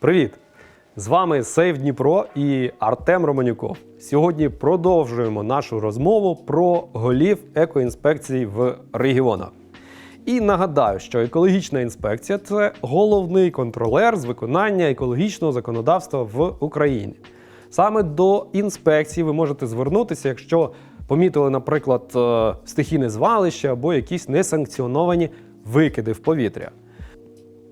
Привіт! З вами Сейв Дніпро і Артем Романюков. Сьогодні продовжуємо нашу розмову про голів екоінспекцій в регіонах. І нагадаю, що екологічна інспекція це головний контролер з виконання екологічного законодавства в Україні. Саме до інспекції ви можете звернутися, якщо помітили, наприклад, е, стихійне звалище або якісь несанкціоновані викиди в повітря.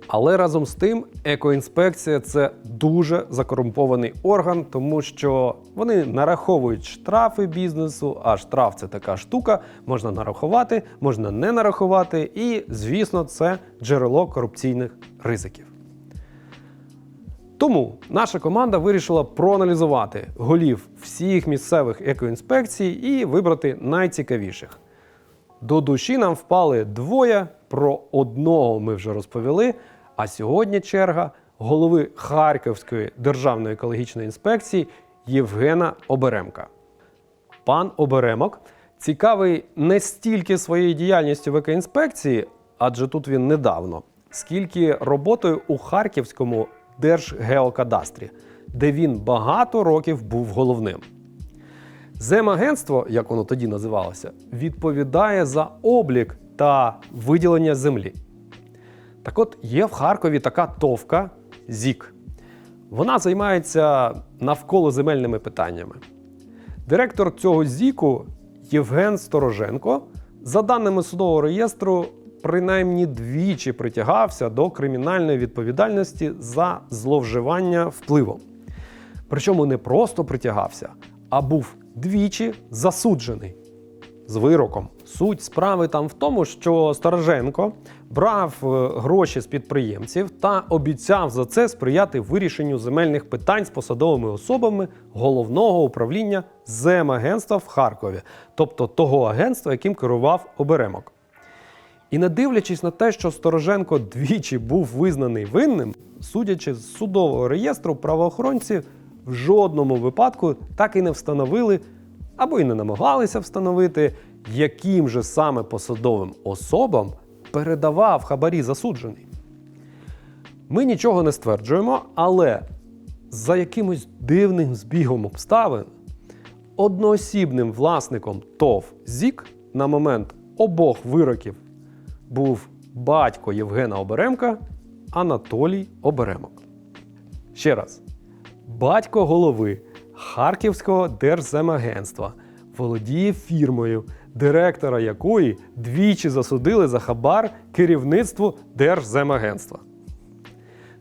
Але разом з тим, екоінспекція це дуже закорумпований орган, тому що вони нараховують штрафи бізнесу, а штраф це така штука, можна нарахувати, можна не нарахувати, і, звісно, це джерело корупційних ризиків. Тому наша команда вирішила проаналізувати голів всіх місцевих екоінспекцій і вибрати найцікавіших. До душі нам впали двоє. Про одного ми вже розповіли. А сьогодні черга голови Харківської державної екологічної інспекції Євгена Оберемка. Пан Оберемок цікавий не стільки своєю діяльністю в екоінспекції, адже тут він недавно, скільки роботою у Харківському держгеокадастрі, де він багато років був головним. Земагентство, як воно тоді називалося, відповідає за облік та виділення землі. Так от є в Харкові така товка ЗІК. Вона займається навколо земельними питаннями. Директор цього ЗІКу Євген Стороженко, за даними судового реєстру, принаймні двічі притягався до кримінальної відповідальності за зловживання впливом. Причому не просто притягався, а був двічі засуджений з вироком. Суть справи там в тому, що Стороженко брав е, гроші з підприємців та обіцяв за це сприяти вирішенню земельних питань з посадовими особами головного управління земагентства в Харкові, тобто того агентства, яким керував оберемок. І не дивлячись на те, що Стороженко двічі був визнаний винним, судячи з судового реєстру, правоохоронці в жодному випадку так і не встановили або й не намагалися встановити, яким же саме посадовим особам передавав хабарі засуджений. Ми нічого не стверджуємо, але за якимось дивним збігом обставин одноосібним власником ТОВ ЗІК на момент обох вироків був батько Євгена Оберемка Анатолій Оберемок. Ще раз, батько голови Харківського держземагентства володіє фірмою, директора якої двічі засудили за хабар керівництву Держземагентства.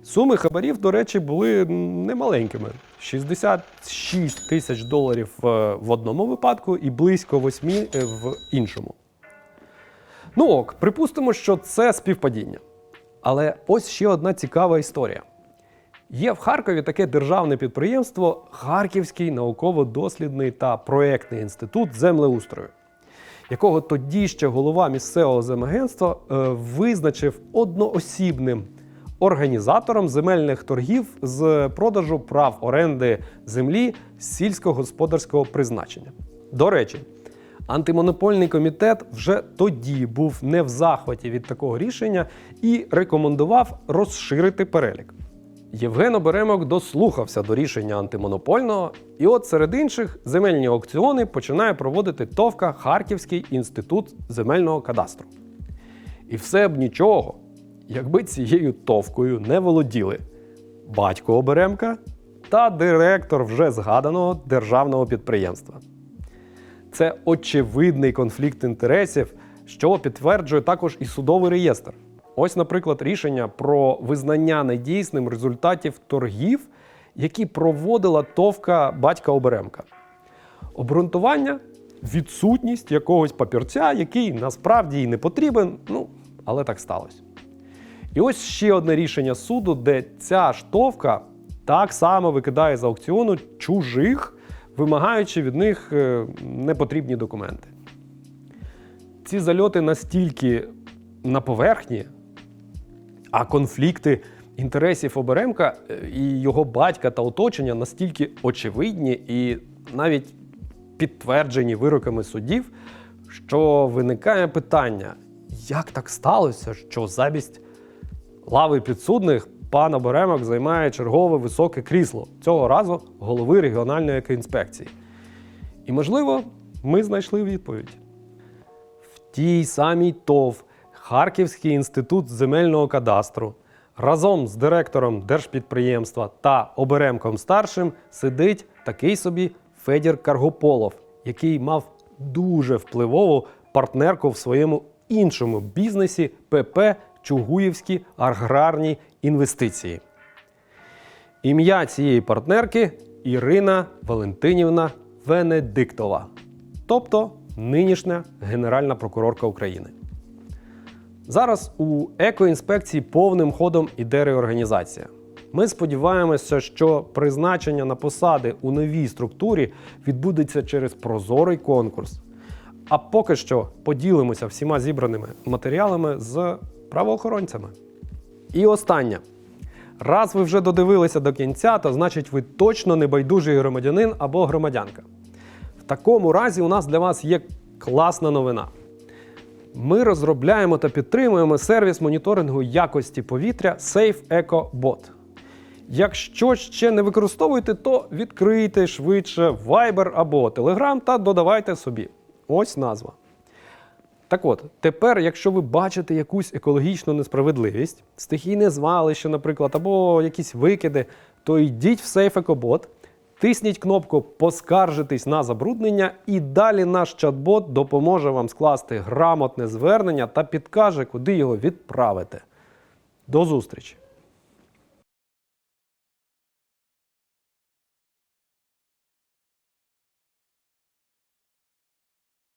Суми хабарів, до речі, були немаленькими: 66 тисяч доларів е, в одному випадку і близько 8 е, в іншому. Ну ок, припустимо, що це співпадіння. Але ось ще одна цікава історія. Є в Харкові таке державне підприємство Харківський науково-дослідний та проєктний інститут землеустрою, якого тоді ще голова місцевого земагентства е, визначив одноосібним організатором земельних торгів з продажу прав оренди землі сільськогосподарського призначення. До речі, антимонопольний комітет вже тоді був не в захваті від такого рішення і рекомендував розширити перелік. Євген Оберемок дослухався до рішення антимонопольного, і от серед інших земельні аукціони починає проводити ТОВКа Харківський інститут земельного кадастру. І все б нічого, якби цією товкою не володіли батько Оберемка та директор вже згаданого державного підприємства. Це очевидний конфлікт інтересів, що підтверджує також і судовий реєстр. Ось, наприклад, рішення про визнання недійсним результатів торгів, які проводила товка батька Оберемка. Обґрунтування відсутність якогось папірця, який насправді і не потрібен, ну, але так сталося. І ось ще одне рішення суду, де ця штовка так само викидає з аукціону чужих, вимагаючи від них е, непотрібні документи. Ці зальоти настільки на поверхні, а конфлікти інтересів Оберемка е, і його батька та оточення настільки очевидні і навіть підтверджені вироками судів, що виникає питання, як так сталося, що замість лави підсудних пан Оберемок займає чергове високе крісло, цього разу голови регіональної екоінспекції. І, можливо, ми знайшли відповідь. В тій самій ТОВ Харківський інститут земельного кадастру разом з директором держпідприємства та оберемком старшим сидить такий собі Федір Каргополов, який мав дуже впливову партнерку в своєму іншому бізнесі ПП Чугуївські аграрні інвестиції. Ім'я цієї партнерки Ірина Валентинівна Венедиктова, тобто нинішня Генеральна прокурорка України. Зараз у екоінспекції повним ходом іде реорганізація. Ми сподіваємося, що призначення на посади у новій структурі відбудеться через прозорий конкурс. А поки що поділимося всіма зібраними матеріалами з правоохоронцями. І останнє. Раз ви вже додивилися до кінця, то значить ви точно небайдужий громадянин або громадянка. В такому разі у нас для вас є класна новина. Ми розробляємо та підтримуємо сервіс моніторингу якості повітря Safe Eco Bot. Якщо ще не використовуєте, то відкрийте швидше Viber або Telegram та додавайте собі. Ось назва. Так от, тепер, якщо ви бачите якусь екологічну несправедливість, стихійне звалище, наприклад, або якісь викиди, то йдіть в Safe EcoBot, тисніть кнопку Поскаржитись на забруднення, і далі наш чат-бот допоможе вам скласти грамотне звернення та підкаже, куди його відправити. До зустрічі!